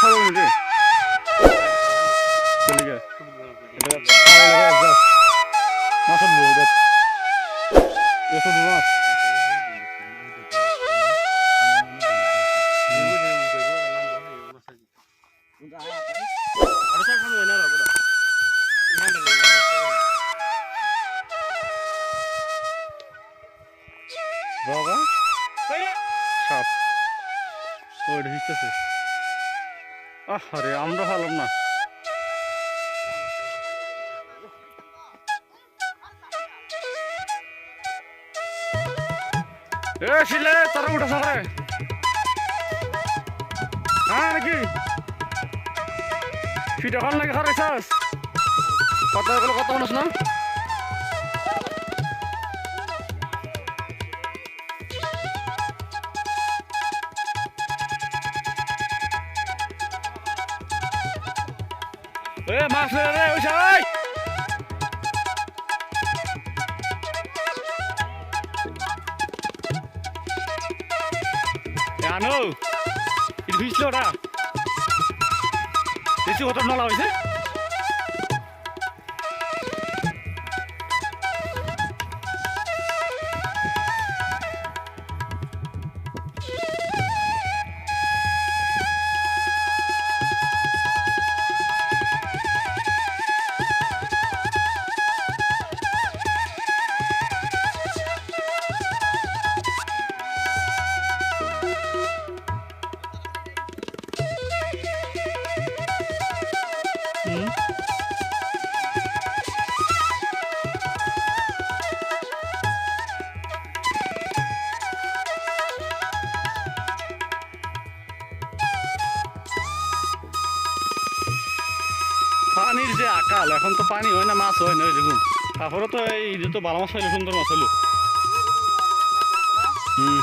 সরব নি রে চলে গে মাছ ধরবো দেখ। এসব মাছ। বাবা সাপ। ওটা হিসতেছে আরে আমরা ভালো না। এ, শিলে, তোরা উঠে সরে হ্যাঁ নাকি? ফিটা খান নাকি খারাইছাস কথা এগুলো কথা মানুষ না? এ মাছ ধরে রে ওই সাই জানো এটা ভিজল ওটা দেখছি কত নলা হয়েছে? পানির যে আকাল, এখন তো পানি হয় না, মাছ হয় না দেখুন। তারপরে তো এই তো ভালো মাছ হইল সুন্দর মাছ হইল হুম।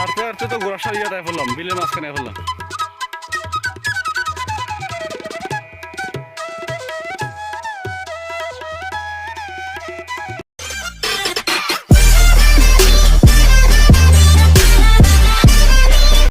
আর তো আর তো গোড়া সারিয়ে ফেললাম বিলের মাঝখানে ফেললাম।